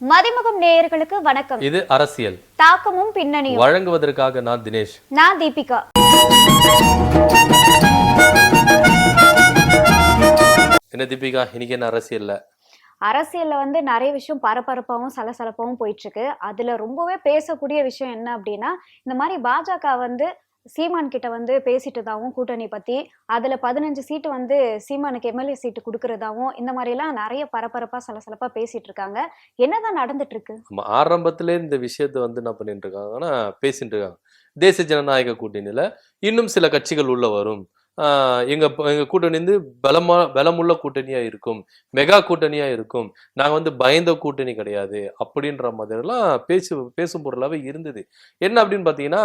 மதிமுகம் நேயர்களுக்கு வணக்கம். இது அரசியல். தாக்கமும் பின்னணியும். வழங்குவதற்காக நான் தினேஷ். நான் தீபிகா. என்ன தீபிகா இன்னைக்கு என்ன அரசியல்ல? அரசியல்ல வந்து நிறைய விஷயம் பரபரப்பாகவும் சலசலப்பாகவும் போயிட்டு இருக்கு அதுல ரொம்பவே பேசக்கூடிய விஷயம் என்ன அப்படின்னா இந்த மாதிரி பாஜக வந்து சீமான் கிட்ட வந்து பேசிட்டதாகவும் கூட்டணி பத்தி அதுல பதினஞ்சு சீட்டு வந்து சீமானுக்கு எம்எல்ஏ சீட்டு கொடுக்கறதாவும் இந்த மாதிரி எல்லாம் நிறைய பரபரப்பா சலசலப்பா பேசிட்டு இருக்காங்க. என்னதான் நடந்துட்டு இருக்கு? நம்ம ஆரம்பத்திலே இந்த விஷயத்த வந்து என்ன பண்ணிட்டு இருக்காங்கன்னா பேசிட்டு இருக்காங்க. தேசிய ஜனநாயக கூட்டணியில இன்னும் சில கட்சிகள் உள்ள வரும். எங்க எங்க கூட்டணி வந்து பலமா பலமுள்ள கூட்டணியா இருக்கும். மெகா கூட்டணியா இருக்கும். நாங்க வந்து பயந்த கூட்டணி கிடையாது. அப்படின்ற மாதிரிலாம் பேசு பேசும் பொருளாவே இருந்தது. என்ன அப்படின்னு பாத்தீங்கன்னா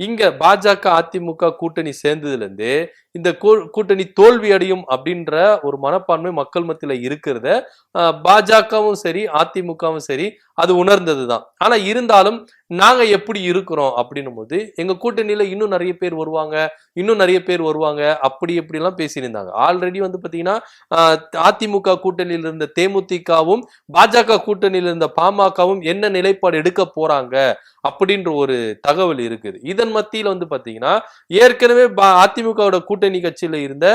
இங்க பாஜக அதிமுக கூட்டணி சேர்ந்ததுல இருந்து இந்த கூட்டணி தோல்வி அடையும் அப்படின்ற ஒரு மனப்பான்மை மக்கள் மத்தியில இருக்கிறத பாஜகவும் சரி அதிமுகவும் சரி அது உணர்ந்ததுதான். ஆனா இருந்தாலும் நாங்க எப்படி இருக்கிறோம் அப்படின்னும் போது எங்க கூட்டணியில இன்னும் நிறைய பேர் வருவாங்க இன்னும் நிறைய பேர் வருவாங்க அப்படி இப்படி எல்லாம் பேசியிருந்தாங்க. ஆல்ரெடி வந்து பாத்தீங்கன்னா அதிமுக கூட்டணியில் இருந்த தேமுதிகவும் பாஜக கூட்டணியில் இருந்த பாமகவும் என்ன நிலைப்பாடு எடுக்க போறாங்க அப்படின்ற ஒரு தகவல் இருக்குது. இதை இதன் மத்தியில் வந்து பாத்தீங்கன்னா ஏற்கனவே அதிமுகவோட கூட்டணி கட்சியில இருந்த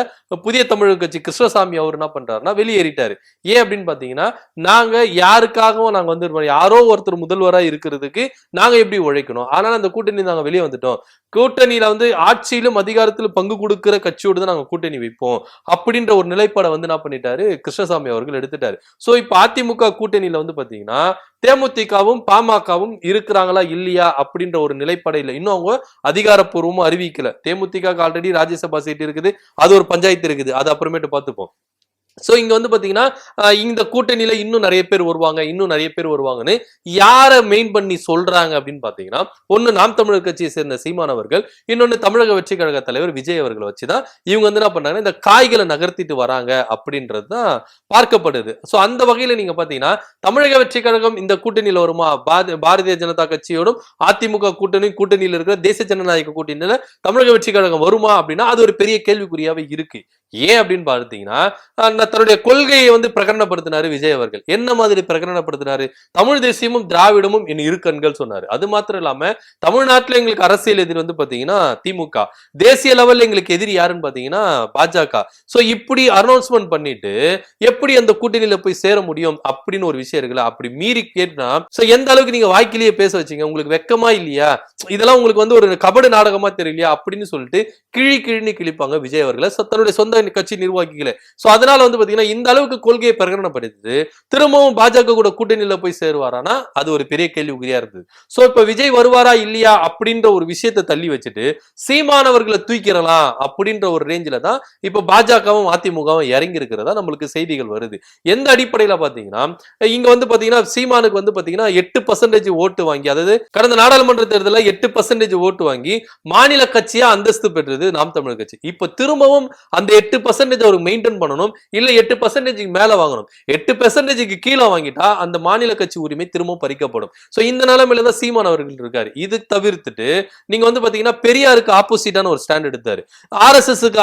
புதிய தமிழக கட்சி கிருஷ்ணசாமி அவர் என்ன பண்றாருன்னா வெளியேறிட்டாரு. ஏன் அப்படின்னு பாத்தீங்கன்னா நாங்க யாருக்காகவும் நாங்க வந்து யாரோ ஒருத்தர் முதல்வரா இருக்கிறதுக்கு நாங்க எப்படி உழைக்கணும்? அதனால அந்த கூட்டணி நாங்க வெளியே வந்துட்டோம். கூட்டணியில வந்து ஆட்சியிலும் அதிகாரத்திலும் பங்கு கொடுக்கிற கட்சியோடு தான் நாங்க கூட்டணி வைப்போம் அப்படின்ற ஒரு நிலைப்பாடை வந்து என்ன பண்ணிட்டாரு கிருஷ்ணசாமி அவர்கள் எடுத்துட்டாரு. சோ இப்ப அதிமுக கூட்டணியில வந்து பாத்தீங்கன்னா தேமுதிகவும் பாமகவும் இருக்கிறாங்களா இல்லையா அப்படின்ற ஒரு நிலைப்படையில இன்னும் அவங்க அதிகாரப்பூர்வமா அறிவிக்கல. தேமுதிக ஆல்ரெடி ராஜ்யசபா சீட் இருக்குது. அது ஒரு பஞ்சாயத்து இருக்குது. அது அப்புறமேட்டு பார்த்துப்போம். சோ இங்க வந்து பாத்தீங்கன்னா இந்த கூட்டணியில இன்னும் நிறைய பேர் வருவாங்க இன்னும் நிறைய பேர் வருவாங்கன்னு யாரை மெயின் பண்ணி சொல்றாங்க அப்படின்னு பாத்தீங்கன்னா ஒண்ணு நாம் தமிழர் கட்சியை சேர்ந்த சீமான் அவர்கள் இன்னொன்னு தமிழக வெற்றி கழக தலைவர் விஜய் அவர்களை வச்சுதான் இவங்க வந்து என்ன பண்ணாங்கன்னா இந்த காய்களை நகர்த்திட்டு வராங்க அப்படின்றது தான் பார்க்கப்படுது. சோ அந்த வகையில நீங்க பாத்தீங்கன்னா தமிழக வெற்றி கழகம் இந்த கூட்டணியில வருமா? பாரதிய ஜனதா கட்சியோடும் அதிமுக கூட்டணி கூட்டணியில இருக்கிற தேசிய ஜனநாயக கூட்டணியில் தமிழக வெற்றி கழகம் வருமா அப்படின்னா அது ஒரு பெரிய கேள்விக்குறியாவே இருக்கு. ஏன் அப்படின்னு பார்த்தீங்கன்னா ஆஹ் தன்னுடைய கொள்கையை வந்து பிரகடனப்படுத்தினாரு விஜய் அவர்கள். என்ன மாதிரி பிரகடனப்படுத்தினாரு? தமிழ் தேசியமும் திராவிடமும் என் இரு கண்கள் சொன்னாரு. அது மாத்திரம் இல்லாம தமிழ்நாட்டுல எங்களுக்கு அரசியல் எதிர் வந்து பாத்தீங்கன்னா திமுக. தேசிய லெவல்ல எங்களுக்கு எதிரி யாருன்னு பாத்தீங்கன்னா பாஜக. சோ இப்படி அனௌன்ஸ்மெண்ட் பண்ணிட்டு எப்படி அந்த கூட்டணியில போய் சேர முடியும் அப்படின்னு ஒரு விஷயம் இருக்குல்ல? அப்படி மீறி கேட்டா சோ எந்த அளவுக்கு நீங்க வாய்க்கிலேயே பேச வச்சீங்க? உங்களுக்கு வெக்கமா இல்லையா? இதெல்லாம் உங்களுக்கு வந்து ஒரு கபடு நாடகமா தெரியலையா? அப்படின்னு சொல்லிட்டு கிழி கிழின்னு கிழிப்பாங்க விஜய் அவர்களை. தன்னுடைய சொந்த கட்சி நிர்வாகிகளை. சோ அதனால வந்து வந்து பாத்தீங்கன்னா இந்த அளவுக்கு கொள்கையை பிரகடனப்படுத்தி திரும்பவும் பாஜக கூட கூட்டணியில போய் சேருவாரானா? அது ஒரு பெரிய கேள்விக்குறியா இருந்தது. சோ இப்ப விஜய் வருவாரா இல்லையா அப்படின்ற ஒரு விஷயத்தை தள்ளி வச்சுட்டு சீமானவர்களை தூக்கிடலாம் அப்படின்ற ஒரு ரேஞ்சில தான் இப்ப பாஜகவும் அதிமுகவும் இறங்கி இருக்கிறதா நம்மளுக்கு செய்திகள் வருது. எந்த அடிப்படையில பாத்தீங்கன்னா இங்க வந்து பாத்தீங்கன்னா சீமானுக்கு வந்து பாத்தீங்கன்னா எட்டு பர்சன்டேஜ் ஓட்டு வாங்கி அதாவது கடந்த நாடாளுமன்ற தேர்தலில் எட்டு பர்சன்டேஜ் ஓட்டு வாங்கி மாநில கட்சியா அந்தஸ்து பெற்றது நாம் தமிழர் கட்சி. இப்ப திரும்பவும் அந்த எட்டு பர்சன்டேஜ் அவர் மெயின்டைன் பண்ணணும் இல்ல எட்டு பர்சன்டேஜ்க்கு மேல வாங்கணும். எட்டு பெர்சன்டேஜுக்கு கீழே வாங்கிட்டா அந்த மாநில கட்சி உரிமை திரும்பவும் பறிக்கப்படும். சோ இந்த நிலைமையில தான் சீமான் அவர்கள் இருக்காரு. இது தவிர்த்துட்டு நீங்க வந்து பாத்தீங்கன்னா பெரியாருக்கு ஆப்போசிட்டான ஒரு ஸ்டாண்ட் எடுத்தாரு. ஆர்எஸ்எஸ்க்கு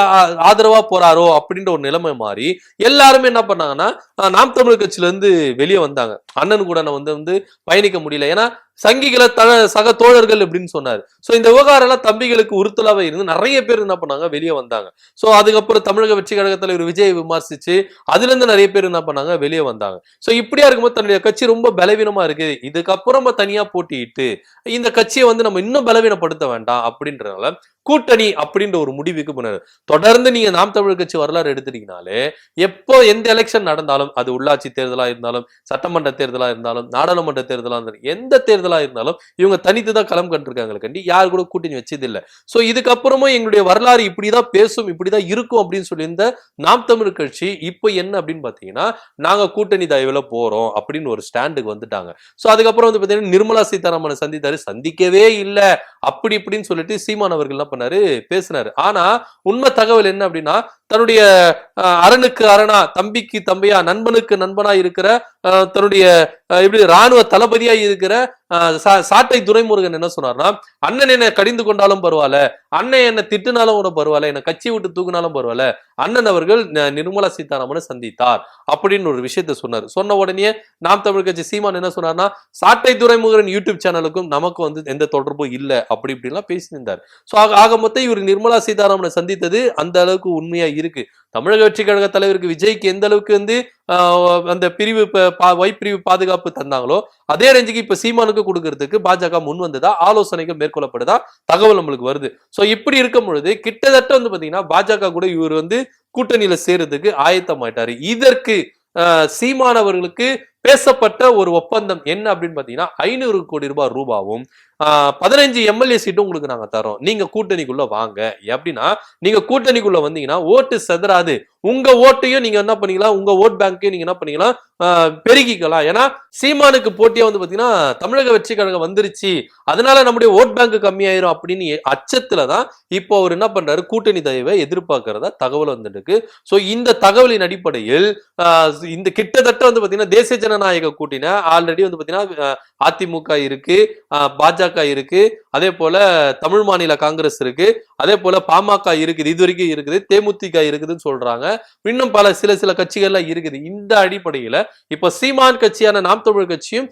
ஆதரவா போறாரோ அப்படின்ற ஒரு நிலைமை மாறி எல்லாருமே என்ன பண்ணாங்கன்னா நாம் தமிழர் கட்சியில இருந்து வெளியே வந்தாங்க. அண்ணன் கூட நான் வந்து வந்து பயணிக்க முடியல. ஏன்னா சங்கிகளை த சக தோழர்கள் அப்படின்னு சொன்னாரு. சோ இந்த விவகாரம்லாம் தம்பிகளுக்கு உறுத்தலாவே இருந்து நிறைய பேர் என்ன பண்ணாங்க? வெளியே வந்தாங்க. சோ அதுக்கப்புறம் தமிழக வெற்றி கழக தலைவர் விஜய் விமர்சிச்சு அதுல இருந்து நிறைய பேர் என்ன பண்ணாங்க? வெளியே வந்தாங்க. சோ இப்படியா இருக்கும்போது தன்னுடைய கட்சி ரொம்ப பலவீனமா இருக்கு. இதுக்கப்புறமா தனியா போட்டியிட்டு இந்த கட்சியை வந்து நம்ம இன்னும் பலவீனப்படுத்த வேண்டாம் அப்படின்றதுனால கூட்டணி அப்படின்ற ஒரு முடிவுக்கு போனாரு. தொடர்ந்து நீங்க நாம் தமிழர் கட்சி வரலாறு எடுத்துட்டீங்கனாலே எப்போ எந்த எலெக்ஷன் நடந்தாலும் அது உள்ளாட்சி தேர்தலா இருந்தாலும் சட்டமன்ற தேர்தலா இருந்தாலும் நாடாளுமன்ற தேர்தலா இருந்தாலும் எந்த தேர்தலா இருந்தாலும் இவங்க தனித்து தான் களம் கண்டிருக்காங்களே கண்டி யார் கூட கூட்டணி வச்சது இல்லை சோ இதுக்கப்புறமும் எங்களுடைய வரலாறு இப்படிதான் பேசும் இப்படிதான் இருக்கும் அப்படின்னு சொல்லியிருந்த நாம் தமிழ் கட்சி இப்போ என்ன அப்படின்னு பாத்தீங்கன்னா நாங்க கூட்டணி தயவுல போறோம் அப்படின்னு ஒரு ஸ்டாண்டுக்கு வந்துட்டாங்க. சோ அதுக்கப்புறம் வந்து பாத்தீங்கன்னா நிர்மலா சீதாராமனை சந்தித்தாரு. சந்திக்கவே இல்லை. அப்படி இப்படின்னு சொல்லிட்டு சீமான் அவர்கள் என்ன பண்ணாரு பேசினாரு. ஆனா உண்மை தகவல் என்ன அப்படின்னா தன்னுடைய அரணுக்கு அரணா தம்பிக்கு தம்பியா நண்பனுக்கு நண்பனா இருக்கிற தன்னுடைய இப்படி ராணுவ தளபதியா இருக்கிற சா- சாட்டை துரைமுருகன் என்ன சொன்னார்னா அண்ணன் என்னை கடிந்து கொண்டாலும் பரவாயில்ல அண்ணன் என்னை திட்டுனாலும் கூட பரவாயில்ல என்னை கட்சி விட்டு தூக்குனாலும் பரவாயில்ல அண்ணன் அவர்கள் நிர்மலா சீதாராமனை சந்தித்தார் அப்படின்னு ஒரு விஷயத்த சொன்னார். சொன்ன உடனே நாம் தமிழ் கட்சி சீமான் என்ன சொன்னார்னா சாட்டை துரைமுருகன் யூடியூப் சேனலுக்கும் நமக்கு வந்து எந்த தொடர்பும் இல்லை அப்படி இப்படிலாம் பேசியிருந்தார். ஸோ ஆக ஆக மொத்தம் இவர் நிர்மலா சீதாராமனை சந்தித்தது அந்த அளவுக்கு உண்மையா இருக்கு. தமிழக வெற்றி கழக தலைவருக்கு விஜய்க்கு எந்த அளவுக்கு வந்து ஆஹ், அந்த பிரிவு ப- ஒய் பிரிவு பாதுகாப்பு தந்தாங்களோ அதே ரேஞ்சுக்கு இப்ப சீமானுக்கு கொடுக்கறதுக்கு பாஜக முன் வந்ததா ஆலோசனைகள் மேற்கொள்ளப்படுதா தகவல் நம்மளுக்கு வருது. சோ இப்படி இருக்கும் பொழுது கிட்டத்தட்ட வந்து பாத்தீங்கன்னா பாஜக கூட இவர் வந்து கூட்டணியில சேருறதுக்கு ஆயத்தமாயிட்டாரு. இதற்கு ஆஹ், பேசப்பட்ட ஒரு ஒப்பந்தம் என்ன அப்படின்னு பாத்தீங்கன்னா ஐநூறு கோடி ரூபாய் ரூபாவும் பதினஞ்சு எம்எல்ஏ சீட்டும் உங்களுக்கு நாங்க தரோம். நீங்க கூட்டணிக்குள்ள வாங்க. எப்படின்னா நீங்க கூட்டணிக்குள்ள வந்தீங்கன்னா ஓட்டு செதறாது. உங்க ஓட்டையும் நீங்க என்ன பண்ணிக்கலாம் உங்க ஓட் பேங்க்கையும் நீங்க என்ன பண்ணிக்கலாம் பெருகிக்கலாம் ஏன்னா சீமானுக்கு போட்டியா வந்து பாத்தீங்கன்னா தமிழக வெற்றி கழகம் வந்துருச்சு. அதனால நம்முடைய ஓட் பேங்க் கம்மியாயிரும் அப்படின்னு அச்சத்துல தான் இப்போ அவர் என்ன பண்றாரு கூட்டணி தயவை எதிர்பார்க்கிறதா தகவல் வந்துருக்கு ஸோ இந்த தகவலின் அடிப்படையில் இந்த கிட்டத்தட்ட வந்து பாத்தீங்கன்னா தேசிய ஜனநாயக கூட்டின ஆல்ரெடி வந்து பாத்தீங்கன்னா அதிமுக இருக்கு பாஜக பாஜக இருக்கு அதே போல தமிழ் மாநில காங்கிரஸ் இருக்கு அதே போல பாமக இருக்குது இது வரைக்கும் இருக்குது தேமுதிக இருக்குதுன்னு சொல்றாங்க. இன்னும் பல சில சில கட்சிகள்லாம் இருக்குது. இந்த அடிப்படையில இப்ப சீமான் கட்சியான நாம் தமிழ் கட்சியும்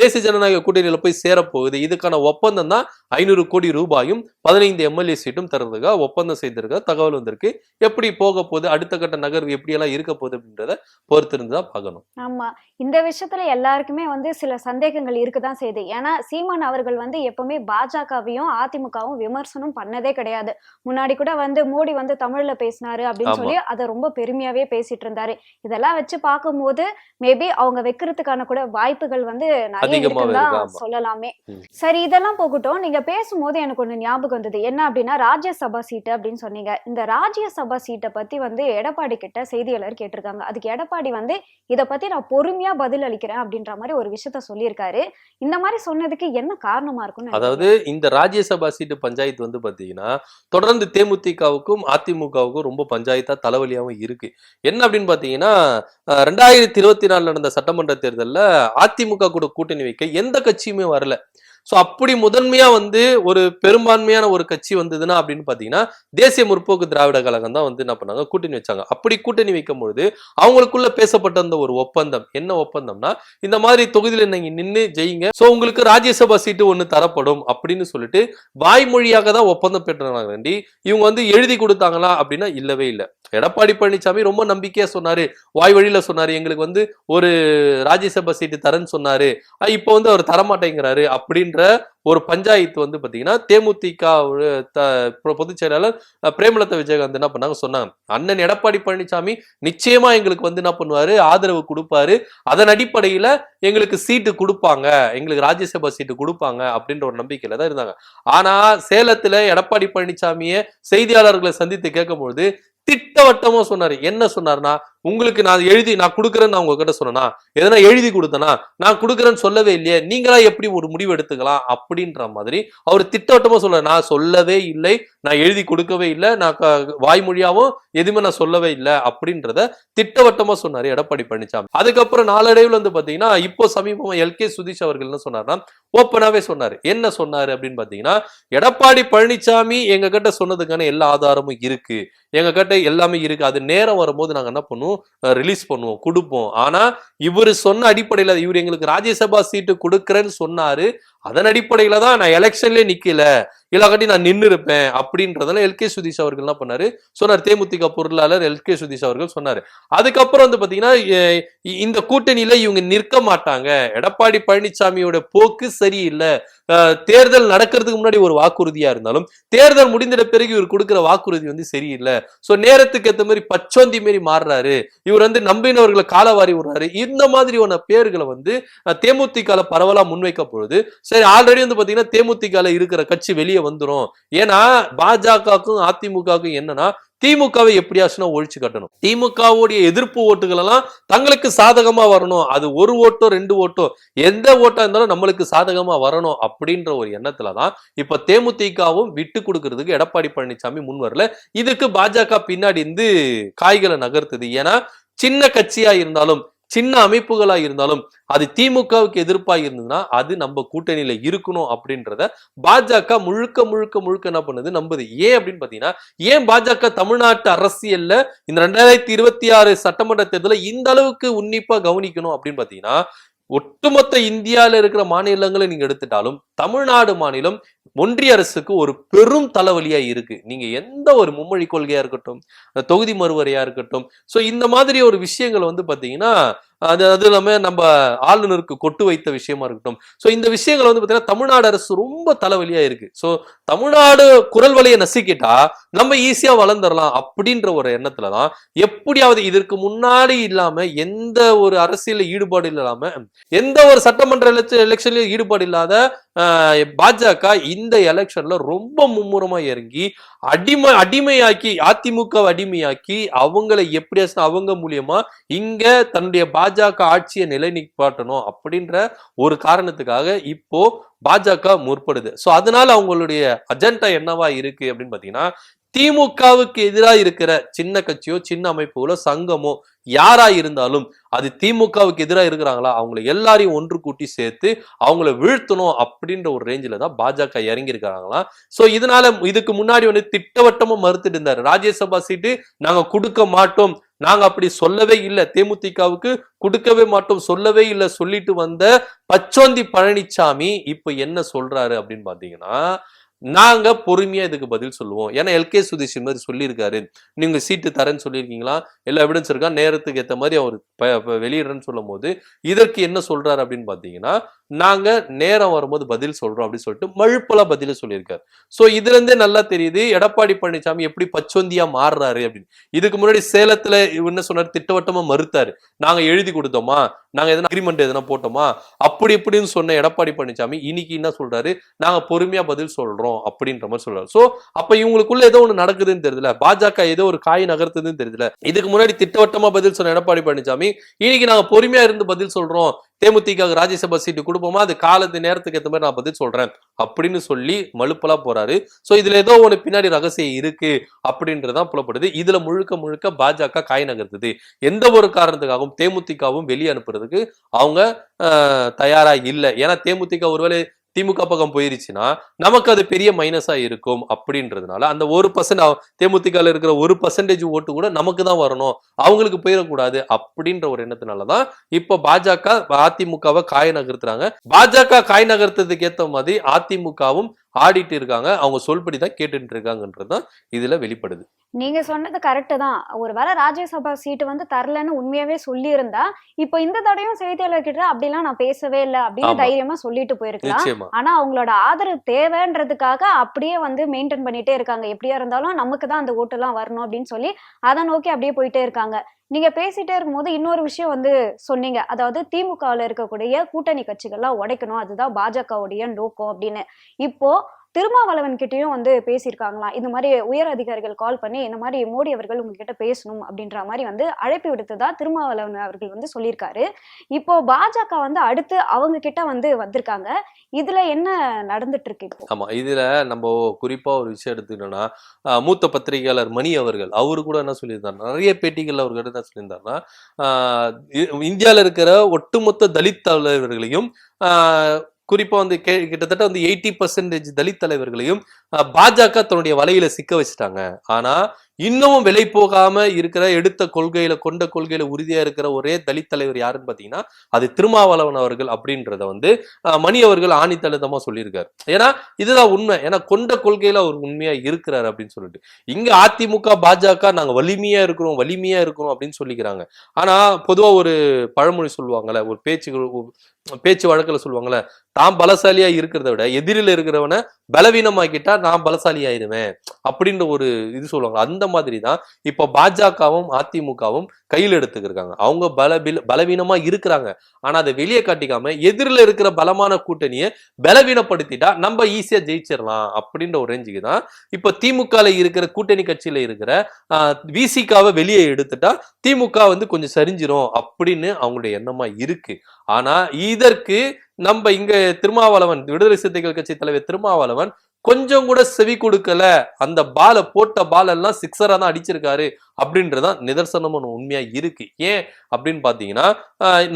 தேசிய ஜனநாயக கூட்டணியில போய் சேரப்போகுது. இதுக்கான ஒப்பந்தம் தான் ஐநூறு கோடி ரூபாயும் பதினைந்து எம்எல்ஏ சீட்டும் தருவதுக்காக ஒப்பந்தம் செய்திருக்க தகவல் வந்திருக்கு. எப்படி போக போகுது அடுத்த கட்ட நகர்வு எப்படி எல்லாம் இருக்க போகுது அப்படின்றத பொறுத்திருந்து தான் பார்க்கணும். ஆமா. இந்த விஷயத்துல எல்லாருக்குமே வந்து சில சந்தேகங்கள் இருக்குதான் செய்யுது. ஏன்னா சீமான் அவர்கள் வந்து எப்பவுமே பாஜகவையும் அதிமுகவும் விமர்சனம் பண்ணதே கிடையாது. முன்னாடி கூட வந்து மோடி வந்து தமிழ்ல பேசினாரு அப்படின்னு. சொல்லி அதை ரொம்ப பெருமையாவே பேசிட்டு இருந்தாரு. இதெல்லாம் வச்சு பார்க்கும்போது மேபி அவங்க வைக்கிறதுக்கான கூட வாய்ப்புகள் வந்து நிறைய. சொல்லலாமே. சரி இதெல்லாம் போகட்டும். நீங்க பேசும்போது எனக்கு ஒண்ணு ஞாபகம் வந்தது. என்ன அப்படின்னா ராஜ்யசபா சீட்டு அப்படின்னு சொன்னீங்க. இந்த ராஜ்யசபா சீட்டை பத்தி வந்து எடப்பாடி கிட்ட செய்தியாளர் கேட்டிருக்காங்க. அதுக்கு எடப்பாடி வந்து இத பத்தி நான் பொறுமையா பதில் அளிக்கிறேன் அப்படின்ற மாதிரி ஒரு விஷயத்த சொல்லியிருக்காரு. இந்த மாதிரி சொன்னதுக்கு என்ன காரணமா இருக்கும் அதாவது இந்த ராஜ்யசபா சீட்டு பஞ்சாயத்து வந்து பாத்தீங்கன்னா தொடர்ந்து தேமுதிகவுக்கும் அதிமுகவுக்கும் ரொம்ப பஞ்சாயத்தா தலைவலியாவும் இருக்கு. என்ன அப்படின்னு பாத்தீங்கன்னா ரெண்டாயிரத்தி இருபத்தி நாலுல நடந்த சட்டமன்ற தேர்தல்ல அதிமுக கூட கூட்டணி வைக்க எந்த கட்சியுமே வரல. சோ அப்படி முதன்மையா வந்து ஒரு பெரும்பான்மையான ஒரு கட்சி வந்ததுன்னா அப்படின்னு பாத்தீங்கன்னா தேசிய முற்போக்கு திராவிட கழகம் தான் வந்து என்ன பண்ணாங்க? கூட்டணி வச்சாங்க. அப்படி கூட்டணி வைக்கும் பொழுது அவங்களுக்குள்ள பேசப்பட்ட அந்த ஒரு ஒப்பந்தம் என்ன ஒப்பந்தம்னா இந்த மாதிரி தொகுதியில நீங்க நின்னு ஜெயிங்க. சோ உங்களுக்கு ராஜ்யசபா சீட்டு ஒன்று தரப்படும் அப்படின்னு சொல்லிட்டு வாய்மொழியாக தான் ஒப்பந்தம் பெற்றாங்க வேண்டி இவங்க வந்து எழுதி கொடுத்தாங்களா அப்படின்னா இல்லவே இல்லை. எடப்பாடி பழனிசாமி ரொம்ப நம்பிக்கையா சொன்னாரு. வாய் வழியில சொன்னாரு. எங்களுக்கு வந்து ஒரு ராஜ்யசபா சீட்டு தரேன்னு சொன்னாரு. இப்போ வந்து அவர் தரமாட்டேங்கிறாரு அப்படின்ற ஒரு பஞ்சாயத்து வந்து பார்த்தீங்கன்னா தேமுதிக பொதுச் செயலாளர் பிரேமலதா விஜயகாந்த் என்ன பண்ணாங்க சொன்னாங்க. அண்ணன் எடப்பாடி பழனிசாமி நிச்சயமா எங்களுக்கு வந்து என்ன பண்ணுவாரு? ஆதரவு கொடுப்பாரு. அதன் அடிப்படையில எங்களுக்கு சீட்டு கொடுப்பாங்க. எங்களுக்கு ராஜ்யசபா சீட்டு கொடுப்பாங்க அப்படின்ற ஒரு நம்பிக்கையில தான் இருந்தாங்க. ஆனா சேலத்துல எடப்பாடி பழனிசாமியை செய்தியாளர்களை சந்தித்து கேட்கும்பொழுது திட்டவட்டமா சொன்னாரு. என்ன சொன்னார்னா உங்களுக்கு நான் எழுதி நான் கொடுக்குறேன்னு நான் உங்ககிட்ட சொன்னேன்னா எதனா எழுதி கொடுத்தனா? நான் கொடுக்குறேன்னு சொல்லவே இல்லையே. நீங்களா எப்படி ஒரு முடிவு எடுத்துக்கலாம்? அப்படின்ற மாதிரி அவர் திட்டவட்டமா சொல்ல நான் சொல்லவே இல்லை நான் எழுதி கொடுக்கவே இல்லை நான் வாய்மொழியாவும் எதுவுமே நான் சொல்லவே இல்லை அப்படின்றத திட்டவட்டமா சொன்னாரு எடப்பாடி பழனிசாமி. அதுக்கப்புறம் நாளடைவில் வந்து பாத்தீங்கன்னா இப்போ சமீபமா எல்கே சுதீஷ் அவர்கள் என்ன சொன்னார்னா ஓப்பனாவே சொன்னாரு. என்ன சொன்னாரு அப்படின்னு பாத்தீங்கன்னா எடப்பாடி பழனிசாமி எங்க கிட்ட சொன்னதுக்கான எல்லா ஆதாரமும் இருக்கு. எங்க கிட்ட எல்லாமே இருக்கு. அது நேரம் வரும்போது நாங்க என்ன பண்ணுவோம்? ரிலீஸ் பண்ணுவோம் கொடுப்போம். ஆனா இவர் சொன்ன அடிப்படையில் இவர் எங்களுக்கு ராஜ்யசபா சீட்டு கொடுக்குறேன்னு சொன்னாரு. அதன் அடிப்படையில தான் நான் எலெக்ஷன்லயே நிக்கல. இல்லாக்காட்டி நான் நின்னு இருப்பேன் அப்படின்றதுல எல்கே சுதீஷ் அவர்கள் என்ன பண்ணாரு. சொன்னார் தேமுதிக பொருளாளர் எல்கே சுதீஷ் அவர்கள் சொன்னாரு. அதுக்கப்புறம் வந்து பாத்தீங்கன்னா இந்த கூட்டணியில இவங்க நிற்க மாட்டாங்க. எடப்பாடி பழனிசாமியோட போக்கு சரியில்லை. அஹ், தேர்தல் நடக்கிறதுக்கு முன்னாடி ஒரு வாக்குறுதியா இருந்தாலும் தேர்தல் முடிந்த பிறகு இவர் கொடுக்குற வாக்குறுதி வந்து சரியில்லை. சோ நேரத்துக்கு ஏத்த மாதிரி பச்சோந்தி மாரி மாறுறாரு. இவர் வந்து நம்பினவர்களை காலவாரி விடுறாரு. இந்த மாதிரியான பேர்களை வந்து தேமுதிக பரவலா முன்வைக்க பொழுது சரி ஆல்ரெடி வந்து பாத்தீங்கன்னா தேமுதிகால இருக்கிற கட்சி வெளியே வந்துடும் ஏன்னா பாஜகவுக்கும் அதிமுகவுக்கும் என்னன்னா திமுகவை எப்படியாச்சுன்னா ஒழிச்சு கட்டணும். திமுகவுடைய எதிர்ப்பு ஓட்டுகள் எல்லாம் தங்களுக்கு சாதகமா வரணும். அது ஒரு ஓட்டோ ரெண்டு ஓட்டோ எந்த ஓட்டா இருந்தாலும் நம்மளுக்கு சாதகமா வரணும் அப்படின்ற ஒரு எண்ணத்துலதான் இப்ப தேமுதிகவும் விட்டு கொடுக்கறதுக்கு எடப்பாடி பழனிசாமி முன் வரல. இதுக்கு பாஜக பின்னாடி இருந்து காய்களை நகர்த்துது. ஏன்னா சின்ன கட்சியா இருந்தாலும் சின்ன அமைப்புகளா இருந்தாலும் அது திமுகவுக்கு எதிர்ப்பா இருந்ததுன்னா அது நம்ம கூட்டணியில இருக்கணும் அப்படின்றத பாஜக முழுக்க முழுக்க முழுக்க என்ன பண்ணுது நம்புது. ஏன் அப்படின்னு பாத்தீங்கன்னா ஏன் பாஜக தமிழ்நாட்டு அரசியல்ல இந்த ரெண்டாயிரத்தி இருபத்தி ஆறு சட்டமன்ற தேர்தலில் இந்த அளவுக்கு உன்னிப்பா கவனிக்கணும் அப்படின்னு பாத்தீங்கன்னா ஒட்டுமொத்த இந்தியால இருக்கிற மாநிலங்களை நீங்க எடுத்துட்டாலும் தமிழ்நாடு மாநிலம் ஒன்றிய அரசுக்கு ஒரு பெரும் தலைவலியா இருக்கு. நீங்க எந்த ஒரு மும்மொழி கொள்கையா இருக்கட்டும் தொகுதி மறுவரையா இருக்கட்டும். சோ இந்த மாதிரி ஒரு விஷயங்கள் வந்து பாத்தீங்கன்னா அது அது இல்லாம நம்ம ஆளுநருக்கு கொட்டு வைத்த விஷயமா இருக்கட்டும். சோ இந்த விஷயங்கள் வந்து பார்த்தீங்கன்னா தமிழ்நாடு அரசு ரொம்ப தலைவலியா இருக்கு. ஸோ தமிழ்நாடு குரல் வலையை நசுக்கிட்டா நம்ம ஈஸியா வளர்ந்துடலாம் அப்படின்ற ஒரு எண்ணத்துல தான் எப்படியாவது இதற்கு முன்னாடி இல்லாம எந்த ஒரு அரசியல் ஈடுபாடு இல்லாம எந்த ஒரு சட்டமன்ற எலெக்ஷன்லயும் ஈடுபாடு இல்லாத பாஜக இந்த எலெக்ஷன்ல ரொம்ப மும்முரமா இறங்கி அடிமை அடிமையாக்கி அதிமுக அடிமையாக்கி அவங்களை எப்படியாச்சும் அவங்க மூலியமா இங்க தன்னுடைய பாஜக ஆட்சியை நிலைநிப்பாட்டணும் அப்படின்ற ஒரு காரணத்துக்காக இப்போ பாஜக முற்படுது. ஸோ அதனால அவங்களுடைய அஜெண்டா என்னவா இருக்கு அப்படின்னு பாத்தீங்கன்னா திமுகவுக்கு எதிராக இருக்கிற சின்ன கட்சியோ சின்ன அமைப்புகளோ சங்கமோ யாரா இருந்தாலும் அது திமுகவுக்கு எதிராக இருக்கிறாங்களா? அவங்களை எல்லாரையும் ஒன்று கூட்டி சேர்த்து அவங்கள வீழ்த்தணும் அப்படின்ற ஒரு ரேஞ்சில தான் பாஜக இறங்கி இருக்கிறாங்களா சோ இதனால இதுக்கு முன்னாடி வந்து திட்டவட்டமாக மறுத்துட்டு இருந்தாரு. ராஜ்யசபா சீட்டு நாங்க கொடுக்க மாட்டோம். நாங்க அப்படி சொல்லவே இல்லை. தேமுதிகவுக்கு கொடுக்கவே மாட்டோம் சொல்லவே இல்லை. சொல்லிட்டு வந்த பச்சோந்தி பழனிசாமி இப்ப என்ன சொல்றாரு அப்படின்னு பாத்தீங்கன்னா நாங்க பொறுமையா இதுக்கு பதில் சொல்லுவோம். ஏன்னா எல்கே சுதீஷ் மாதிரி சொல்லியிருக்காரு. நீங்க சீட்டு தரேன்னு சொல்லியிருக்கீங்களா? எல்லா எவிடன்ஸ் இருக்கா? நேரத்துக்கு ஏத்த மாதிரி அவர் வெளியிடுறேன்னு சொல்லும் போது இதற்கு என்ன சொல்றாரு அப்படின்னு பாத்தீங்கன்னா நாங்க நேரம் வரும்போது பதில் சொல்றோம் அப்படின்னு சொல்லிட்டு மழுப்பலா பதில சொல்லியிருக்காரு. சோ இதுல இருந்தே நல்லா தெரியுது எடப்பாடி பழனிசாமி எப்படி பச்சொந்தியா மாறுறாரு அப்படின்னு. இதுக்கு முன்னாடி சேலத்துல என்ன சொன்னாரு? திட்டவட்டமா மறுத்தாரு. நாங்க எழுதி கொடுத்தோமா? நாங்க எதனா அக்ரிமெண்ட் எதனா போட்டோமா? அப்படி இப்படின்னு சொன்ன எடப்பாடி பழனிசாமி இன்னைக்கு என்ன சொல்றாரு? நாங்க பொறுமையா பதில் சொல்றோம் அப்படின்ற மாதிரி சொல்றாரு. சோ அப்ப இவங்களுக்குள்ள ஏதோ ஒண்ணு நடக்குதுன்னு தெரியல. பாஜக ஏதோ ஒரு காய் நகர்த்துதுன்னு தெரியல. இதுக்கு முன்னாடி திட்டவட்டமா பதில் சொன்ன எடப்பாடி பழனிசாமி இன்னைக்கு நாங்க பொறுமையா இருந்து பதில் சொல்றோம். தேமுதிக ராஜ்யசபா சீட்டு கொடுப்போமா? அது காலத்து நேரத்துக்கு ஏற்ற மாதிரி நான் பதில் சொல்றேன். அப்படின்னு சொல்லி மழுப்பலா போறாரு. ஸோ இதுல ஏதோ ஒன்று பின்னாடி ரகசியம் இருக்கு அப்படின்றதான் புலப்படுது. இதுல முழுக்க முழுக்க பாஜக காய் நகர்த்துது. எந்த ஒரு காரணத்துக்காகவும் தேமுதிகவும் வெளியே அனுப்புறதுக்கு அவங்க தயாரா இல்லை. ஏன்னா தேமுதிக ஒருவேளை திமுக பக்கம் போயிருச்சுன்னா நமக்கு அது பெரிய மைனஸா இருக்கும் அப்படின்றதுனால அந்த ஒரு பர்சன்ட் தேமுதிகல இருக்கிற ஒரு பர்சன்டேஜ் ஓட்டு கூட நமக்கு தான் வரணும். அவங்களுக்கு போயிடக்கூடாது அப்படின்ற ஒரு எண்ணத்தினாலதான் இப்போ பாஜக அதிமுகவை காய நகர்த்துறாங்க. பாஜக காய் நகர்த்ததுக்கு ஏத்த மாதிரி அதிமுகவும் ஆடிட்டு இருக்காங்க. அவங்க சொல்படி தான் கேட்டுட்டு இருக்காங்கன்றதுதான் இதுல வெளிப்படுது. நீங்க சொன்னது கரெக்டு தான். ஒருவேளை ராஜ்யசபா சீட்டு வந்து தரலன்னு உண்மையாவே சொல்லியிருந்தா இப்போ இந்த தடையும் செய்தியாளர்கிட்ட அப்படிலாம் நான் பேசவே இல்லை அப்படின்னு. தைரியமா சொல்லிட்டு போயிருக்கலாம். ஆனா அவங்களோட ஆதரவு தேவைன்றதுக்காக அப்படியே வந்து மெயின்டைன் பண்ணிட்டே இருக்காங்க. எப்படியா இருந்தாலும் நமக்கு தான் அந்த ஓட்டெல்லாம் வரணும் அப்படின்னு சொல்லி அதை நோக்கி அப்படியே போயிட்டே இருக்காங்க. நீங்க பேசிட்டே இருக்கும்போது இன்னொரு விஷயம் வந்து சொன்னீங்க. அதாவது திமுகவில் இருக்கக்கூடிய கூட்டணி கட்சிகள்லாம் உடைக்கணும். அதுதான் பாஜகவுடைய நோக்கம் அப்படின்னு. இப்போ திருமாவளவன் கிட்டேயும் வந்து பேசியிருக்காங்களாம் இந்த மாதிரி உயர் அதிகாரிகள் கால் பண்ணி இந்த மாதிரி மோடி அவர்கள் உங்ககிட்ட பேசணும் அப்படின்ற மாதிரி வந்து அழைப்பு விடுத்ததா திருமாவளவன் அவர்கள் வந்து சொல்லியிருக்காரு. இப்போ பாஜக வந்து அடுத்து அவங்க கிட்ட வந்து வந்திருக்காங்க. இதுல என்ன நடந்துட்டு இருக்கு இப்போ? ஆமா இதுல நம்ம குறிப்பா ஒரு விஷயம் எடுத்துக்கிட்டோம்னா மூத்த பத்திரிகையாளர் மணி அவர்கள் அவரு கூட என்ன சொல்லியிருந்தார் நிறைய பேட்டிகள் அவர்கிட்ட என்ன சொல்லியிருந்தாருன்னா இந்தியாவில் இருக்கிற ஒட்டுமொத்த தலித் தலைவர்களையும் குறிப்பாக வந்து கே- கிட்டத்தட்ட வந்து எயிட்டி பர்சன்டேஜ் தலித் தலைவர்களையும் பாஜக தன்னுடைய வலையில சிக்க வச்சுட்டாங்க. ஆனா இன்னமும் விலை போகாம இருக்கிற எடுத்த கொள்கையில கொண்ட கொள்கையில உறுதியா இருக்கிற ஒரே தலித் தலைவர் யாருன்னு பாத்தீங்கன்னா அது திருமாவளவன் அவர்கள் அப்படின்றத வந்து மணி அவர்கள் ஆணித்தழுத்தமா சொல்லியிருக்காரு. ஏன்னா இதுதான் உண்மை. ஏன்னா கொண்ட கொள்கையில அவர் உண்மையா இருக்கிறாரு அப்படின்னு சொல்லிட்டு. இங்க அதிமுக பாஜக நாங்க வலிமையா இருக்கிறோம் வலிமையா இருக்கிறோம் அப்படின்னு சொல்லிக்கிறாங்க. ஆனா பொதுவா ஒரு பழமொழி சொல்லுவாங்கல்ல ஒரு பேச்சு பேச்சு வழக்கில் சொல்லுவாங்கல்ல தான் பலசாலியா இருக்கிறத விட எதிரில் இருக்கிறவனை பலவீனமாக்கிட்டா நான் பலசாலி ஆயிடுவேன் அப்படின்ற ஒரு இது சொல்லுவாங்க. அந்த மாதிரி தான் இப்ப பாஜகவும் அதிமுகவும் கையில் எடுத்துக்கிருக்காங்க. அவங்க பல பில- பலவீனமா இருக்கிறாங்க. ஆனா அதை வெளியே காட்டிக்காம எதிரில் இருக்கிற பலமான கூட்டணியை பலவீனப்படுத்திட்டா நம்ம ஈஸியா ஜெயிச்சிடலாம் அப்படின்ற ஒரு ரேஞ்சுக்கு தான் இப்ப திமுக இருக்கிற கூட்டணி கட்சியில இருக்கிற விசிகாவை வெளியே எடுத்துட்டா திமுக வந்து கொஞ்சம் சரிஞ்சிரும் அப்படின்னு அவங்களுடைய எண்ணமா இருக்கு. ஆனா இதற்கு நம்ம இங்க திருமாவளவன் விடுதலை சிறுத்தைகள் கட்சி தலைவர் திருமாவளவன் கொஞ்சம் கூட செவி கொடுக்கல. அந்த பாலை போட்ட பால் எல்லாம் சிக்ஸரா தான் அடிச்சிருக்காரு. அப்படின்றதான் நிதர்சனமும் உண்மையா இருக்கு. ஏன்? அப்படின்னு பாத்தீங்கன்னா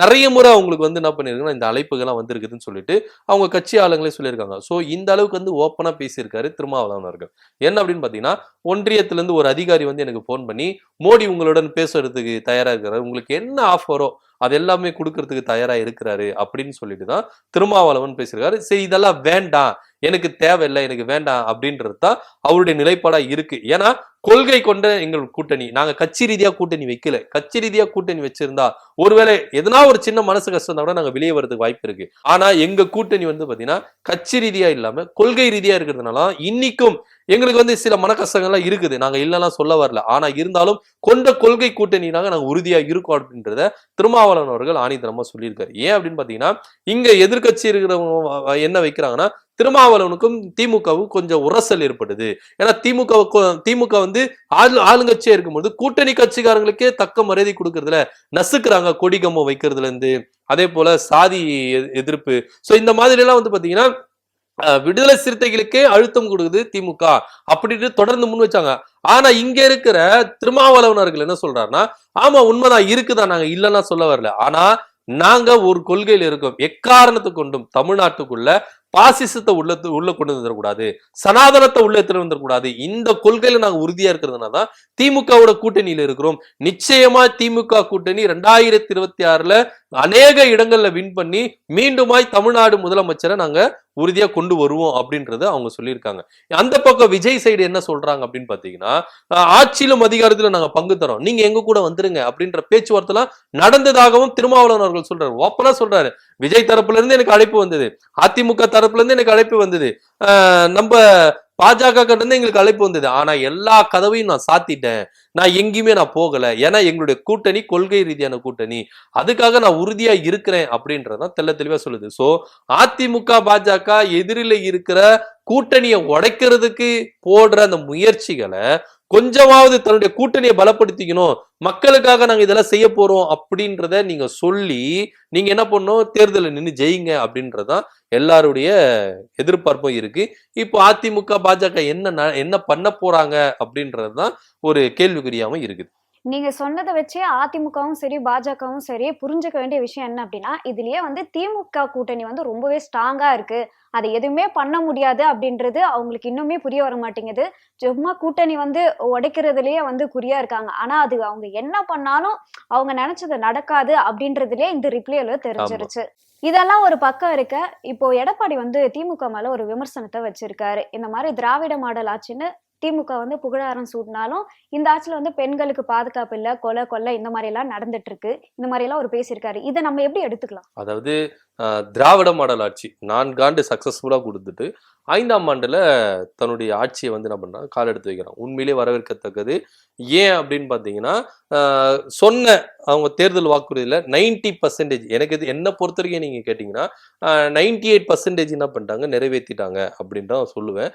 நிறைய முறை அவங்களுக்கு வந்து என்ன பண்ணிருக்குன்னா இந்த அழைப்புகள்லாம் வந்திருக்குதுன்னு சொல்லிட்டு அவங்க கட்சி ஆளுங்களே சொல்லியிருக்காங்க. ஸோ இந்த அளவுக்கு வந்து ஓப்பனா பேசியிருக்காரு திருமாவளவன் அவர்கள். என்ன அப்படின்னு பாத்தீங்கன்னா ஒன்றியத்துல இருந்து ஒரு அதிகாரி வந்து எனக்கு ஃபோன் பண்ணி மோடி உங்களுடன் பேசுறதுக்கு தயாரா இருக்கிறாரு. உங்களுக்கு என்ன ஆஃபரோ அது எல்லாமே கொடுக்கறதுக்கு தயாரா இருக்கிறாரு. அப்படின்னு சொல்லிட்டு தான் திருமாவளவன் பேசியிருக்காரு. சரி இதெல்லாம் வேண்டாம். எனக்கு தேவையில்லை எனக்கு வேண்டாம் அப்படின்றது தான் அவருடைய நிலைப்பாடா இருக்கு. ஏன்னா கொள்கை கொண்ட எங்கள் கூட்டணி நாங்க கட்சி ரீதியா கூட்டணி வைக்கல. கட்சி ரீதியா கூட்டணி வச்சிருந்தா ஒருவேளை எதனா ஒரு சின்ன மனசு கஷ்டம் கூட நாங்க வெளியே வரதுக்கு வாய்ப்பு இருக்கு. ஆனா எங்க கூட்டணி வந்து பாத்தீங்கன்னா கட்சி ரீதியா இல்லாம கொள்கை ரீதியா இருக்கிறதுனால இன்னைக்கும் எங்களுக்கு வந்து சில மன கஷ்டங்கள்லாம் இருக்குது. நாங்கள் இல்லைலாம் சொல்ல வரல. ஆனால் இருந்தாலும் கொண்ட கொள்கை கூட்டணினாக நாங்கள் உறுதியாக இருக்கோம் அப்படின்றத திருமாவளவன் அவர்கள் ஆணித்தனமாக சொல்லியிருக்காரு. ஏன் அப்படின்னு பார்த்தீங்கன்னா இங்கே எதிர்க்கட்சி இருக்கிறவங்க என்ன வைக்கிறாங்கன்னா திருமாவளவனுக்கும் திமுகவும் கொஞ்சம் உரசல் ஏற்படுது. ஏன்னா திமுக திமுக வந்து ஆளு ஆளுங்கட்சியா இருக்கும்போது கூட்டணி கட்சிக்காரங்களுக்கே தக்க மரியாதை கொடுக்கறதுல நசுக்கிறாங்க. கொடிகம்பம் வைக்கிறதுல இருந்து. அதே போல சாதி எதிர்ப்பு. ஸோ இந்த மாதிரி எல்லாம் வந்து பாத்தீங்கன்னா விடுதலை சிறுத்தைகளுக்கே அழுத்தம் கொடுக்குது திமுக. அப்படின்னு தொடர்ந்து முன் வச்சாங்க. ஆனா இங்க இருக்கிற திருமாவளவனர்கள் என்ன சொல்றாருன்னா ஆமா உண்மைதான் இருக்குதான் நாங்க இல்லைன்னா சொல்ல வரல. ஆனா நாங்க ஒரு கொள்கையில இருக்கோம். எக்காரணத்தை கொண்டும் தமிழ்நாட்டுக்குள்ள பாசிசத்தை உள்ள உள்ள கொண்டு வந்துடக்கூடாது சனாதனத்தை உள்ள எடுத்துட்டு வந்துடக்கூடாது இந்த கொள்கையில நாங்க உறுதியா இருக்கிறதுனால தான் திமுகவோட கூட்டணியில இருக்கிறோம். நிச்சயமா திமுக கூட்டணி ரெண்டாயிரத்தி இருபத்தி ஆறுல அநேக இடங்கள்ல வின் பண்ணி மீண்டுமாய் தமிழ்நாடு முதலமைச்சரை நாங்க உறுதியா கொண்டு வருவோம் அப்படின்றத அவங்க சொல்லியிருக்காங்க. அந்த பக்கம் விஜய் சைடு என்ன சொல்றாங்க அப்படின்னு பாத்தீங்கன்னா ஆட்சியிலும் அதிகாரத்துல நாங்க பங்கு தரோம். நீங்க எங்க கூட வந்துருங்க அப்படின்ற பேச்சுவார்த்தைலாம் நடந்ததாகவும் திருமாவளவன் அவர்கள் சொல்றாரு. ஓப்பனா சொல்றாரு. விஜய் தரப்புல இருந்து எனக்கு அழைப்பு வந்தது. அதிமுக தரப்புல இருந்து எனக்கு அழைப்பு வந்தது. நம்ம பாஜக கிட்ட இருந்து எங்களுக்கு அழைப்பு வந்தது. ஆனா எல்லா கதவையும் நான் சாத்திட்டேன். நான் எங்கேயுமே நான் போகல. ஏன்னா எங்களுடைய கூட்டணி கொள்கை ரீதியான கூட்டணி. அதுக்காக நான் உறுதியா இருக்கிறேன் அப்படின்றதான் தெள்ள தெளிவா சொல்லுது. சோ அதிமுக பாஜக எதிரில இருக்கிற கூட்டணியை உடைக்கிறதுக்கு போடுற அந்த முயற்சிகளை கொஞ்சமாவது தன்னுடைய கூட்டணியை பலப்படுத்திக்கணும். மக்களுக்காக நாங்க இதெல்லாம் செய்ய போறோம் அப்படின்றத நீங்க சொல்லி நீங்க என்ன பண்ணும் தேர்தலில் நின்று ஜெயிங்க அப்படின்றதான் எல்லாருடைய எதிர்பார்ப்பும் இருக்கு. இப்போ அதிமுக பாஜக என்ன ந- என்ன பண்ண போறாங்க அப்படின்றதுதான் ஒரு கேள்விக்குறியாவும் இருக்குது. நீங்க சொன்னதை வச்சே அதிமுகவும் சரி பாஜகவும் சரி புரிஞ்சுக்க வேண்டிய விஷயம் என்ன அப்படின்னா இதுலயே வந்து திமுக கூட்டணி வந்து ரொம்பவே ஸ்ட்ராங்கா இருக்கு. அதை எதுவுமே பண்ண முடியாது அப்படின்றது அவங்களுக்கு இன்னுமே புரிய வர மாட்டேங்குது. சும்மா கூட்டணி வந்து உடைக்கிறதுலயே வந்து குறியா இருக்காங்க. ஆனா அது அவங்க என்ன பண்ணாலும் அவங்க நினைச்சது நடக்காது அப்படின்றதுலயே இந்த ரிப்ளைல தெரிஞ்சிருச்சு. இதெல்லாம் ஒரு பக்கம் இருக்க இப்போ எடப்பாடி வந்து திமுக மேல ஒரு விமர்சனத்தை வச்சிருக்காரு. இந்த மாதிரி திராவிட மாடல் ஆட்சின்னு திமுக வந்து புகழாரம் சூட்டினாலும் இந்த ஆட்சியில வந்து பெண்களுக்கு பாதுகாப்பு இல்லை கொலை கொள்ளை இந்த மாதிரி எல்லாம் நடந்துட்டு இருக்கு இந்த மாதிரி எல்லாம் ஒரு பேசியிருக்காரு. இதை நம்ம எப்படி எடுத்துக்கலாம்? அதாவது திராவிட மாடல் ஆட்சி நான்காண்டு சக்சஸ்ஃபுல்லாக கொடுத்துட்டு ஐந்தாம் ஆண்டுல தன்னுடைய ஆட்சியை வந்து என்ன பண்றாங்க? கால் எடுத்து வைக்கிறான் உண்மையிலே வரவேற்கத்தக்கது. ஏன் அப்படின்னு பார்த்தீங்கன்னா சொன்ன அவங்க தேர்தல் வாக்குறுதியில் நைன்டி பர்சன்டேஜ் எனக்கு இது என்ன பொறுத்த வரைக்கும் நீங்கள் கேட்டீங்கன்னா நைன்டி எயிட் பர்சன்டேஜ் என்ன பண்ணிட்டாங்க? நிறைவேற்றிட்டாங்க அப்படின்னு தான் சொல்லுவேன்.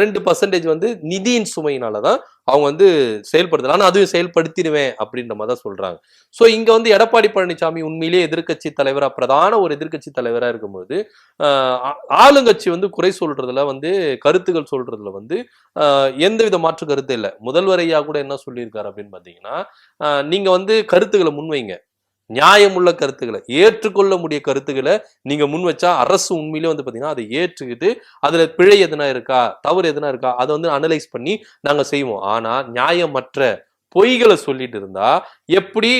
ரெண்டு பர்சன்டேஜ் வந்து நிதியின் சுமையினால தான் அவங்க வந்து செயல்படுத்தல. ஆனால் அதுவும் செயல்படுத்திடுவேன் அப்படின்ற மாதிரி தான் சொல்றாங்க. ஸோ இங்க வந்து எடப்பாடி பழனிசாமி உண்மையிலேயே எதிர்க்கட்சி தலைவராக பிரதான ஒரு எதிர்க்கட்சி தலைவராக இருக்கும்போது ஆ- ஆளுங்கட்சி வந்து குறை சொல்றதுல வந்து கருத்துக்கள் சொல்றதுல வந்து எந்தவித மாற்று கருத்து இல்லை. முதல்வரையா கூட என்ன சொல்லியிருக்காரு அப்படின்னு பார்த்தீங்கன்னா நீங்க வந்து கருத்துக்களை முன்வைங்க. நியாயமுள்ள கருத்துக்களை ஏற்றுக்கொள்ள முடிய கருத்துக்களை நீங்க முன் வச்சா அரசு உண்மையிலே வந்து பாத்தீங்கன்னா அதை ஏற்றுக்கிட்டு அதுல பிழை எதுனா இருக்கா தவறு எதுனா இருக்கா அதை வந்து அனலைஸ் பண்ணி நாங்க செய்வோம். ஆனா நியாயமற்ற பொய்களை சொல்லிட்டு இருந்தா எப்படி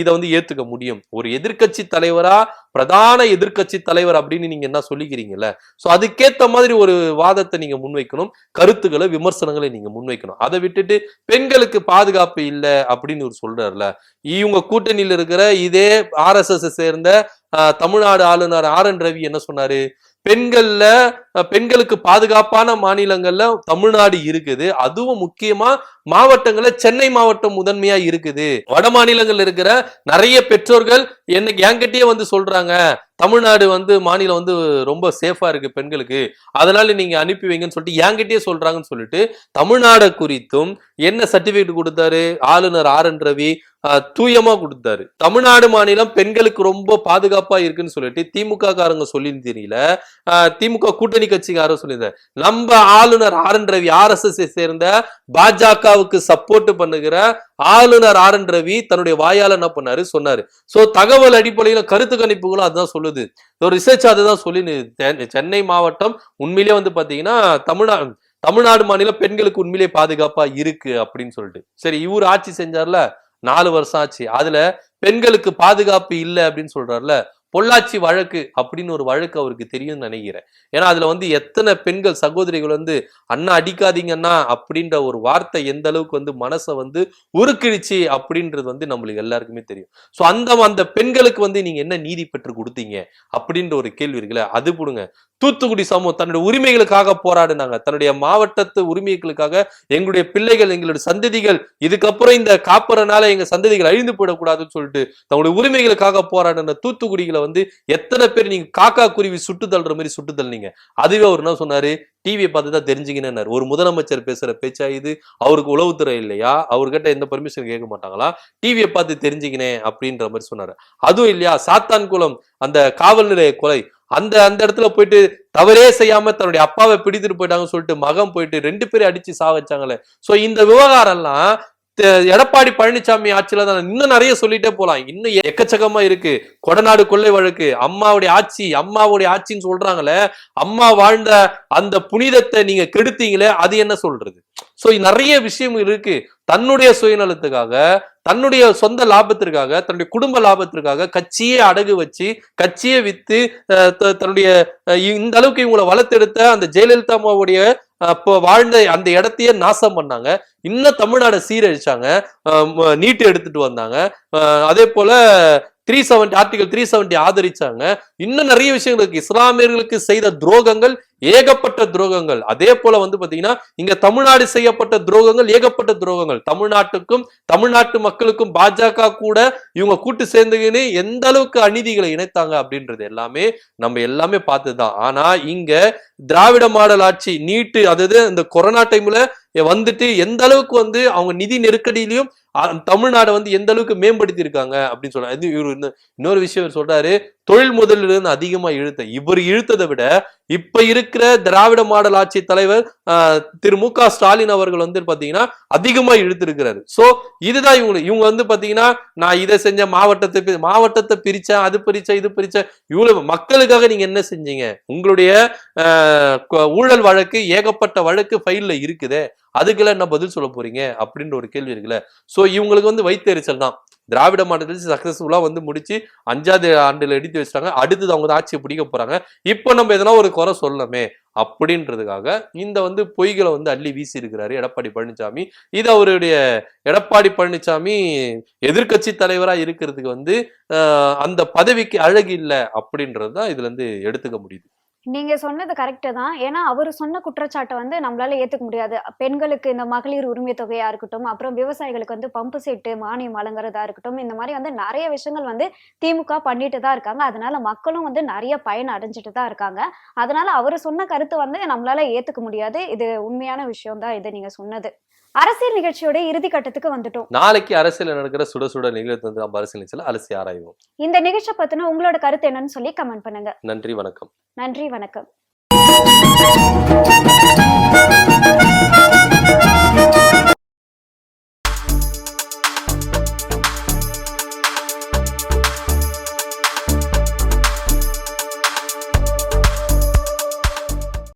இதை வந்து ஏத்துக்க முடியும்? ஒரு எதிர்க்கட்சி தலைவரா பிரதான எதிர்க்கட்சி தலைவர் அப்படின்னு நீங்க என்ன சொல்லிக்கிறீங்கல்ல? சோ அதுக்கேத்த மாதிரி ஒரு வாதத்தை நீங்க முன்வைக்கணும். கருத்துக்களை விமர்சனங்களை நீங்க முன்வைக்கணும். அதை விட்டுட்டு பெண்களுக்கு பாதுகாப்பு இல்லை அப்படின்னு ஒரு சொல்றாருல இவங்க கூட்டணியில் இருக்கிற இதே ஆர்எஸ்எஸ் சேர்ந்த தமிழ்நாடு ஆளுநர் ஆர் என் ரவி என்ன சொன்னாரு? பெண்கள்ல பெண்களுக்கு பாதுகாப்பான மாநிலங்கள்ல தமிழ்நாடு இருக்குது. அதுவும் முக்கியமா மாவட்டங்கள்ல சென்னை மாவட்டம் முதன்மையா இருக்குது. வட மாநிலங்கள் இருக்கிற நிறைய பெற்றோர்கள் என்ன என்கிட்டயே வந்து சொல்றாங்க தமிழ்நாடு வந்து மாநிலம் வந்து ரொம்ப சேஃபா இருக்கு பெண்களுக்கு. அதனால நீங்க அனுப்பி வைங்கன்னு சொல்லிட்டு என்கிட்டயே சொல்றாங்கன்னு சொல்லிட்டு தமிழ்நாடு குறித்தும் என்ன சர்டிபிகேட் கொடுத்தாரு? ஆளுநர் ஆர். என். ரவி தூயமா கொடுத்தாரு. தமிழ்நாடு மாநிலம் பெண்களுக்கு ரொம்ப பாதுகாப்பா இருக்குன்னு சொல்லிட்டு திமுக காரங்க சொல்லியிருந்தீங்கல தெரியல திமுக கூட்டணி கட்சிக்காரர் சொல்லியிருந்தார். நம்ம ஆளுநர் R N Ravi R S S சேர்ந்த பாஜகவுக்கு சப்போர்ட் பண்ணுகிற ஆளுநர் ஆர் என் ரவி தன்னுடைய வாயால என்ன பண்ணாரு? சொன்னாரு. சோ தகவல் அடிப்படையில கருத்து கணிப்புகளும் அதுதான் சொல்லுது. ஒரு ரிசர்ச் அதுதான் சொல்லி சென்னை மாவட்டம் உண்மையிலேயே வந்து பாத்தீங்கன்னா தமிழ்நாடு தமிழ்நாடு மாநிலம் பெண்களுக்கு உண்மையிலேயே பாதுகாப்பா இருக்கு அப்படின்னு சொல்லிட்டு. சரி இவர் ஆட்சி செஞ்சார்ல நாலு வருஷம் ஆச்சு. அதுல பெண்களுக்கு பாதுகாப்பு இல்லை அப்படின்னு சொல்றாருல பொள்ளாச்சி வழக்கு அப்படின்னு ஒரு வழக்கு அவருக்கு தெரியும்னு நினைக்கிறேன். ஏன்னா அதுல வந்து எத்தனை பெண்கள் சகோதரிகள் வந்து அண்ணா அடிக்காதீங்கன்னா அப்படின்ற ஒரு வார்த்தை எந்த அளவுக்கு வந்து மனசை வந்து உருக்கிடுச்சு அப்படின்றது வந்து நம்மளுக்கு எல்லாருக்குமே தெரியும். சோ அந்த அந்த பெண்களுக்கு வந்து நீங்க என்ன நீதி பெற்று கொடுத்தீங்க அப்படின்ற ஒரு கேள்வி இருக்குல்ல அது போடுங்க தூத்துக்குடி சமூகம் தன்னுடைய உரிமைகளுக்காக போராடினாங்க. தன்னுடைய மாவட்டத்து உரிமைகளுக்காக எங்களுடைய பிள்ளைகள் எங்களுடைய சந்ததிகள் இதுக்கப்புறம் இந்த காப்பறனால எங்க சந்ததிகள் அழிந்து போயிடக்கூடாதுன்னு சொல்லிட்டு தங்களுடைய உரிமைகளுக்காக போராடின தூத்துக்குடியில வந்து எத்தனை பேர் நீங்க காக்கா குருவி சுட்டு தள்ளுற மாதிரி சுட்டு தள்ளினீங்க? அதுவே அவர் என்ன சொன்னாரு? டிவியை பார்த்து தான் தெரிஞ்சுக்கினார் ஒரு முதலமைச்சர் பேசுற பேச்சா இது? அவருக்கு உளவுத்துறை இல்லையா? அவர்கிட்ட எந்த பர்மிஷன் கேட்க மாட்டாங்களா? டிவியை பார்த்து தெரிஞ்சுக்கினேன் அப்படின்ற மாதிரி சொன்னாரு. அதுவும் இல்லையா? சாத்தான்குளம் அந்த காவல் நிலைய கொலை அந்த அந்த இடத்துல போயிட்டு தவறே செய்யாம தன்னுடைய அப்பாவை பிடித்துட்டு போயிட்டாங்கன்னு சொல்லிட்டு மகன் போயிட்டு ரெண்டு பேரும் அடிச்சு சாவச்சாங்களே சோ இந்த விவகாரம்லாம் எல்லாம் எடப்பாடி பழனிசாமி ஆட்சியில தான் இன்னும் நிறைய சொல்லிட்டே போலாம். இன்னும் எக்கச்சக்கமா இருக்கு. கொடநாடு கொள்ளை வழக்கு அம்மாவுடைய ஆட்சி அம்மாவுடைய ஆட்சின்னு சொல்றாங்களே அம்மா வாழ்ந்த அந்த புனிதத்தை நீங்க கெடுத்தீங்களே அது என்ன சொல்றது? சோ நிறைய விஷயம் இருக்கு. தன்னுடைய சுயநலத்துக்காக தன்னுடைய சொந்த லாபத்திற்காக தன்னுடைய குடும்ப லாபத்திற்காக கட்சியை அடகு வச்சு கட்சியை வித்து அஹ், த- தன்னுடைய இந்த அளவுக்கு இவங்களை வளர்த்தெடுத்த அந்த ஜெயலலிதா அம்மாவுடைய அஹ், அப்போ வாழ்ந்த அந்த இடத்தையே நாசம் பண்ணாங்க. இன்னும் தமிழ்நாடை சீரழிச்சாங்க. அஹ், நீட்டு எடுத்துட்டு வந்தாங்க. அஹ், அதே போல three seventy article three seventy ஆதரிச்சாங்க. இன்னும் நிறைய விஷயங்கள் இருக்கு. இஸ்லாமியர்களுக்கு செய்த துரோகங்கள் ஏகப்பட்ட துரோகங்கள். அதே போல வந்து பாத்தீங்கன்னா இங்க தமிழ்நாடு செய்யப்பட்ட துரோகங்கள் ஏகப்பட்ட துரோகங்கள். தமிழ்நாட்டுக்கும் தமிழ்நாட்டு மக்களுக்கும் பாஜக கூட இவங்க கூட்டு சேர்ந்துக்கின்னு எந்த அளவுக்கு அநீதிகளை இணைத்தாங்க அப்படின்றது எல்லாமே நம்ம எல்லாமே பார்த்ததுதான். ஆனா இங்க திராவிட மாடல் ஆட்சி நீட்டு அதாவது இந்த கொரோனா டைம்ல வந்துட்டு எந்த அளவுக்கு வந்து அவங்க நிதி நெருக்கடியிலையும் தமிழ்நாடை வந்து எந்த அளவுக்கு மேம்படுத்தி இருக்காங்க அப்படின்னு சொல்றாரு இது இவரு இன்னும் இன்னொரு விஷயம் இவர் சொல்றாரு தொழில் முதலிலிருந்து அதிகமா இழுத்த இவர் இழுத்ததை விட இப்ப இருக்கிற திராவிட மாடல் ஆட்சி தலைவர் திரு மு க ஸ்டாலின் அவர்கள் வந்து பாத்தீங்கன்னா அதிகமா இழுத்திருக்கிறாரு. சோ இதுதான் இவங்க இவங்க வந்து பாத்தீங்கன்னா நான் இதை செஞ்ச மாவட்டத்தை மாவட்டத்தை பிரிச்சேன் அது பிரிச்சேன் இது பிரிச்சேன் இவ்வளவு மக்களுக்காக நீங்க என்ன செஞ்சீங்க? உங்களுடைய ஆஹ், ஊழல் வழக்கு ஏகப்பட்ட வழக்கு ஃபைல்ல இருக்குதே. அதுக்கெல்லாம் என்ன பதில் சொல்ல போறீங்க? அப்படின்ற ஒரு கேள்வி இருக்குல்ல. ஸோ இவங்களுக்கு வந்து வைத்தறிச்சல் தான். திராவிட மாநிலத்தில் சக்சஸ்ஃபுல்லாக வந்து முடிச்சு அஞ்சாவது ஆண்டில் எடுத்து வச்சிட்டாங்க. அடுத்தது அவங்க தான் ஆட்சியை பிடிக்க போறாங்க. இப்போ நம்ம எதனா ஒரு குறை சொல்லலாமே அப்படின்றதுக்காக இந்த வந்து பொய்களை வந்து அள்ளி வீசி இருக்கிறாரு எடப்பாடி பழனிசாமி. இது அவருடைய எடப்பாடி பழனிசாமி எதிர்க்கட்சி தலைவரா இருக்கிறதுக்கு வந்து அந்த பதவிக்கு அழகு இல்லை அப்படின்றது தான் இதுல இருந்து எடுத்துக்க முடியுது. நீங்க சொன்னது கரெக்டு தான். ஏன்னா அவர் சொன்ன குற்றச்சாட்டை வந்து நம்மளால ஏத்துக்க முடியாது. பெண்களுக்கு இந்த மகளிர் உரிமை தொகையா இருக்கட்டும் அப்புறம் விவசாயிகளுக்கு வந்து பம்பு செட்டு மானியம் வழங்குறதா இருக்கட்டும் இந்த மாதிரி வந்து நிறைய விஷயங்கள் வந்து திமுக பண்ணிட்டு தான் இருக்காங்க. அதனால மக்களும் வந்து நிறைய பயன் அடைஞ்சிட்டு தான் இருக்காங்க. அதனால அவர் சொன்ன கருத்து வந்து நம்மளால ஏத்துக்க முடியாது. இது உண்மையான விஷயம் தான் இது நீங்க சொன்னது. அரசியல் நிகழ்ச்சியோட இறுதி கட்டத்துக்கு வந்துட்டோம். நாளைக்கு அரசியல் நடக்கிற சுட சுட நிகழ்த்து வந்து நம்ம அரசியல் நிகழ்ச்சியில அலசி ஆராய்வோம். இந்த நிகழ்ச்சியை பத்தின உங்களோட கருத்து என்னன்னு சொல்லி கமெண்ட் பண்ணுங்க. நன்றி வணக்கம். நன்றி வணக்கம்.